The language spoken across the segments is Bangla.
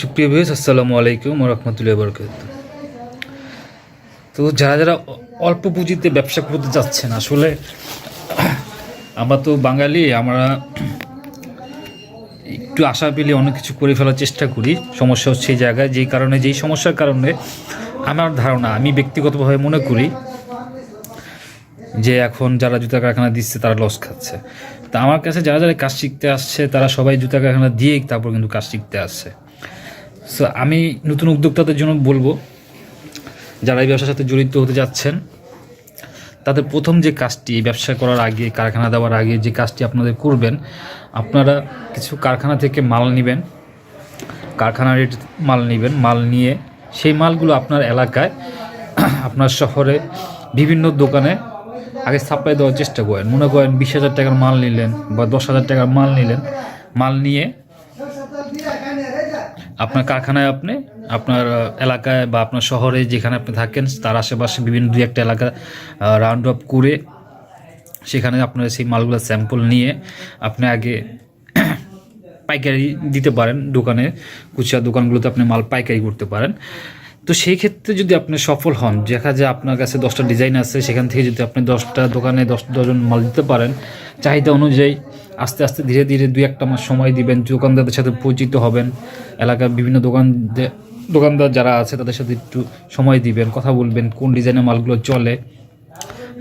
সুপ্রিয় ভিউস আসসালামু আলাইকুম রহমতুল্লাহ বরকাত তো যারা যারা অল্প পুঁজিতে ব্যবসা করতে যাচ্ছেন আসলে আমরা তো বাঙালি, আমরা একটু আশা পেলে অনেক কিছু করে ফেলার চেষ্টা করি। সমস্যা হচ্ছে এই জায়গায়, যেই কারণে, যেই সমস্যার কারণে আমার ধারণা, আমি ব্যক্তিগতভাবে মনে করি যে এখন যারা জুতা কারখানা দিচ্ছে, তারা লস খাচ্ছে। তা আমার কাছে যারা যারা কাজ শিখতে আসছে, তারা সবাই জুতা কারখানা দিয়েই তারপর কিন্তু কাজ শিখতে আসছে। সো আমি নতুন উদ্যোক্তাদের জন্য বলব, যারা এই ব্যবসার সাথে জড়িত হতে যাচ্ছেন, তাদের প্রথম যে কাজটি ব্যবসা করার আগে, কারখানা দেওয়ার আগে যে কাজটি আপনাদের করবেন, আপনারা কিছু কারখানা থেকে মাল নেবেন কারখানার রেট মাল নেবেন, মাল নিয়ে সেই মালগুলো আপনার এলাকায়, আপনার শহরে বিভিন্ন দোকানে আগে সাপ্লাই দেওয়ার চেষ্টা করেন। মনে করেন বিশ হাজার টাকার মাল নিলেন বা দশ হাজার টাকার মাল নিলেন, মাল নিয়ে আপনার কারখানায় আপনি, আপনার এলাকায় বা আপনার শহরে যেখানে আপনি থাকেন, তার আশেপাশে বিভিন্ন দুই একটা এলাকা রাউন্ড আপ করে সেখানে আপনার সেই মালগুলো স্যাম্পল নিয়ে আপনি আগে পাইকারি দিতে পারেন দোকানে, খুচরা দোকানগুলোতে আপনি মাল পাইকারি করতে পারেন। তো সেই ক্ষেত্রে যদি আপনি সফল হন, দেখা যায় আপনার কাছে দশটা ডিজাইন আছে, সেখান থেকে যদি আপনি দশটা দোকানে দশ ডজন মাল দিতে পারেন, চাহিদা অনুযায়ী আস্তে আস্তে ধীরে ধীরে দুই একটা মাস সময় দিবেন, দোকানদারদের সাথে পরিচিত হবেন, এলাকার বিভিন্ন দোকান দোকানদার যারা আছে তাদের সাথে একটু সময় দিবেন, কথা বলবেন, কোন ডিজাইনের মালগুলো চলে।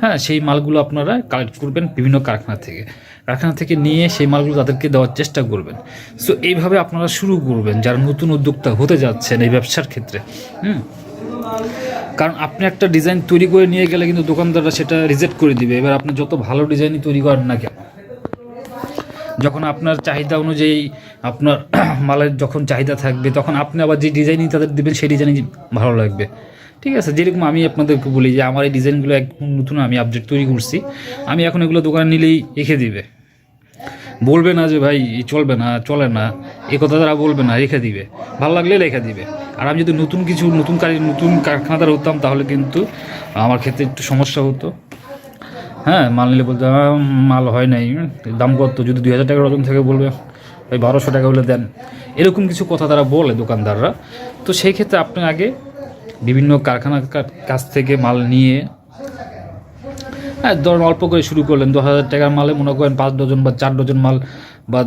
হ্যাঁ সেই মালগুলো আপনারা কালেক্ট করবেন বিভিন্ন কারখানা থেকে। কারখানা থেকে নিয়ে সেই মালগুলো তাদেরকে দেওয়ার চেষ্টা করবেন। সো এইভাবে আপনারা শুরু করবেন, যারা নতুন উদ্যোক্তা হতে যাচ্ছেন এই ব্যবসার ক্ষেত্রে। হুম? কারণ আপনি একটা ডিজাইন তৈরি করে নিয়ে গেলে কিন্তু দোকানদাররা সেটা রিজেক্ট করে দিবে। এবার আপনি যত ভালো ডিজাইনই তৈরি করেন না কেন যখন আপনার চাহিদা অনুযায়ী আপনার মালের যখন চাহিদা থাকবে, তখন আপনি আবার যে ডিজাইনই তাদের দেবেন, সেই ডিজাইনই ভালো লাগবে। ঠিক আছে? যেরকম আমি আপনাদেরকে বলি যে, আমার এই ডিজাইনগুলো একদম নতুন আমি আপডেট তৈরি করছি। আমি এখন এগুলো দোকানে নিলেই রেখে দিবে। বলবে না যে, ভাই চলবে না, চলে না। এ কথা তারা বলবে না, রেখে দিবে। ভালো লাগলে রেখে দিবে। আর আমি যদি নতুন কিছু, নতুন কাজ নতুন কারখানাদার হতাম, তাহলে কিন্তু আমার ক্ষেত্রে একটু সমস্যা হতো। হ্যাঁ মাল নিলে বলতে মাল হয় নাই। দাম কত? যদি দুই হাজার টাকার ওজন থেকে বলবে, ওই বারোশো টাকা হলে দেন। এরকম কিছু কথা তারা বলে দোকানদাররা। তো সেই ক্ষেত্রে আপনি আগে বিভিন্ন কারখানার কাছ থেকে মাল নিয়ে হ্যাঁ ধরুন অল্প করে শুরু করলেন, দশ হাজার টাকার মালে মনে করেন পাঁচ ডজন বা চার ডজন মাল বা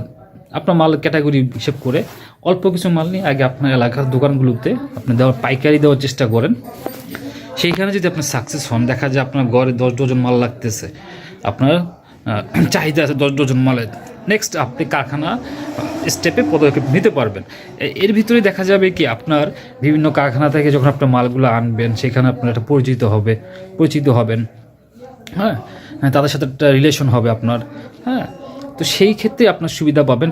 আপনার মাল ক্যাটাগরি হিসেব করে অল্প কিছু মাল নিয়ে আগে আপনার এলাকার দোকানগুলোতে আপনি দেওয়ার, পাইকারি দেওয়ার চেষ্টা করেন। সেইখানে যদি আপনি সাকসেস হন দেখা যায় আপনার ঘরে দশ ডজন মাল লাগতেছে। আপনার চাহিদা আছে দশ ডজন মালের নেক্সট আপনি কারখানা স্টেপে পদক্ষেপ নিতে পারবেন। এর ভিতরে দেখা যাবে কি আপনার বিভিন্ন কারখানা থেকে যখন আপনার মালগুলো আনবেন সেখানে আপনার একটা পরিচিত হবে পরিচিত হবেন। হ্যাঁ? হ্যাঁ, তাদের সাথে একটা রিলেশন হবে আপনার। হ্যাঁ? তো সেই ক্ষেত্রে আপনার সুবিধা পাবেন।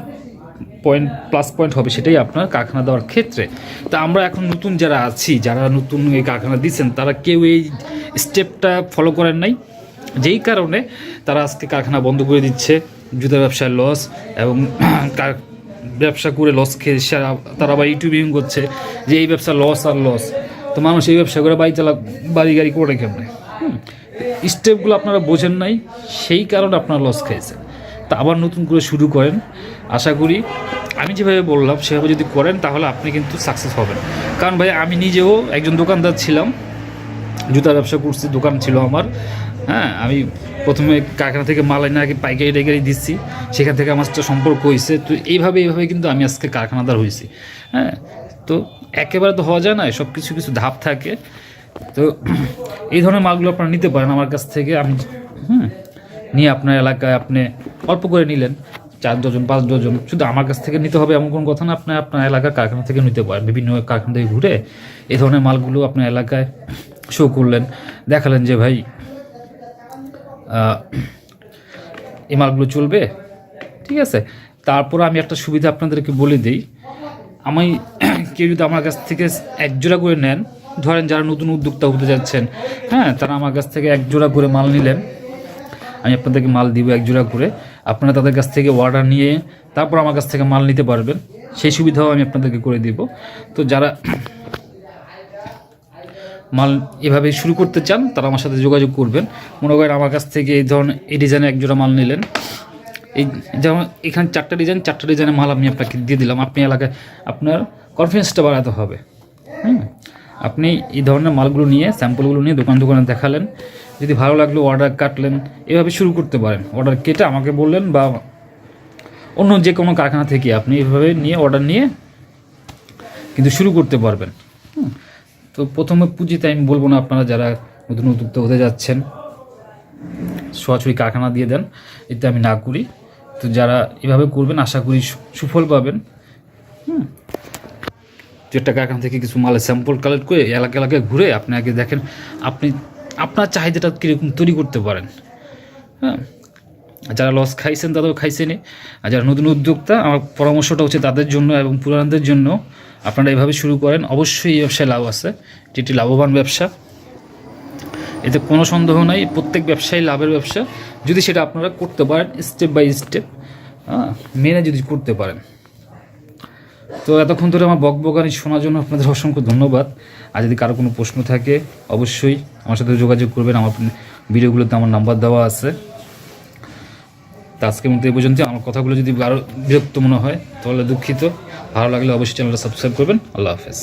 পয়েন্ট প্লাস পয়েন্ট হবে সেটাই আপনার কারখানা দেওয়ার ক্ষেত্রে। তা আমরা এখন নতুন যারা আছি, যারা নতুন এই কারখানা দিচ্ছেন তারা কেউ এই স্টেপটা ফলো করেন নাই। যেই কারণে তারা আজকে কারখানা বন্ধ করে দিচ্ছে জুতা ব্যবসায় লস এবং ব্যবসা করে লস খেয়ে তারা আবার ইউটিউবিং করছে যে এই ব্যবসা লস আর লস তো মানুষ এই ব্যবসা করে বাড়ি চালা বাড়ি গাড়ি করে কেমনে? স্টেপগুলো আপনারা বোঝেন নাই, সেই কারণে আপনারা লস খেয়েছেন। তা আবার নতুন করে শুরু করেন। আশা করি আমি যেভাবে বললাম, সেভাবে যদি করেন, তাহলে আপনি কিন্তু সাকসেস হবেন। কারণ ভাই, আমি নিজেও একজন দোকানদার ছিলাম জুতার ব্যবসা করছি, দোকান ছিল আমার। হ্যাঁ আমি প্রথমে কারখানা থেকে মাল এনে আগে পাইকারি টাইকারি দিচ্ছি, সেখান থেকে আমার সম্পর্ক হয়েছে। তো এইভাবে এইভাবে কিন্তু আমি আজকে কারখানাদার হয়েছি। হ্যাঁ তো একেবারে তো হওয়া যায় না সব কিছু কিছু ধাপ থাকে। তো এই ধরনের মালগুলো আপনারা নিতে পারেন আমার কাছ থেকে। আমি, হুম, নিয়ে আপনার এলাকায় আপনি অল্প করে নিলেন। চার ডজন পাঁচ ডজন শুধু আমার কাছ থেকে নিতে হবে এমন কোনো কথা না আপনি আপনার এলাকার কারখানা থেকে নিতে পারেন। বিভিন্ন কারখানা থেকে ঘুরে এই ধরনের মালগুলো আপনার এলাকায় শো করলেন, দেখালেন যে ভাই এই মালগুলো চলবে, ঠিক আছে? তারপর আমি একটা সুবিধা আপনাদেরকে বলে দিই। আমি কেউ যদি আমার কাছ থেকে এক জোড়া করে নেন, ধরেন যারা নতুন উদ্যোক্তা হতে যাচ্ছেন হ্যাঁ তারা আমার কাছ থেকে এক জোড়া করে মাল নিলেন। আমি আপনাদেরকে মাল দিব এক জোড়া করে। আপনারা তাদের কাছ থেকে অর্ডার নিয়ে তারপর আমার কাছ থেকে মাল নিতে পারবেন। সেই সুবিধাও আমি আপনাদেরকে করে দিব। তো যারা মাল এভাবে শুরু করতে চান, তারা আমার সাথে যোগাযোগ করবেন। মনে করেন আমার কাছ থেকে এই ধরনের এই ডিজাইনে এক জোড়া মাল নিলেন। এই যেমন এখানে চারটা ডিজাইন চারটা ডিজাইনের মাল আমি আপনাকে দিয়ে দিলাম। আপনি এলাকায় আপনার কনফিডেন্সটা বাড়াতে হবে। হুম আপনি এই ধরনের মালগুলো নিয়ে, স্যাম্পলগুলো নিয়ে দোকান দোকানে দেখালেন, যদি ভালো লাগল অর্ডার কাটলেন, এভাবে শুরু করতে পারেন। অর্ডার কেটে আমাকে বললেন বা অন্য যে কোনো কারখানা থেকে আপনি এভাবে নিয়ে অর্ডার নিয়ে কিন্তু শুরু করতে পারবেন। তো প্রথমে পুঁজিতে আমি বলব না আপনারা যারা নতুন উদ্যোক্তা হতে যাচ্ছেন, সরাসরি কারখানা দিয়ে দেন, এতে আমি না করি। তো যারা এভাবে করবেন, আশা করি সুফল পাবেন। একটা কারখানা থেকে কিছু মালের স্যাম্পল কালেক্ট করে এলাকা এলাকায় ঘুরে আপনি আগে দেখেন, আপনি, আপনার চাহিদাটা কীরকম তৈরি করতে পারেন। হ্যাঁ? যারা লস খাইছেন তাদেরও খাইছেনই। আর যারা নতুন উদ্যোক্তা, আমার পরামর্শটা হচ্ছে তাদের জন্য এবং পুরানদের জন্য আপনারা এভাবে শুরু করেন। অবশ্যই এই ব্যবসায় লাভ আছে এটি লাভবান ব্যবসা। এতে কোনো সন্দেহ নাই, প্রত্যেক ব্যবসায়ী লাভের ব্যবসা। যদি সেটা আপনারা করতে পারেন স্টেপ বাই স্টেপ হ্যাঁ মেনে যদি করতে পারেন। তো এতক্ষণ ধরে আমার বকবকানি শোনার জন্য আপনাদের অসংখ্য ধন্যবাদ। আর যদি কারও কোনো প্রশ্ন থাকে, অবশ্যই আমার সাথে যোগাযোগ করবেন। আমার ভিডিওগুলোতে আমার নাম্বার দেওয়া আছে। তা আজকের মধ্যে এ পর্যন্ত আমার কথাগুলো যদি আরও বিরক্ত মনে হয়, তাহলে দুঃখিত। ভালো লাগলে অবশ্যই চ্যানেলটা সাবস্ক্রাইব করবেন। আল্লাহ হাফেজ।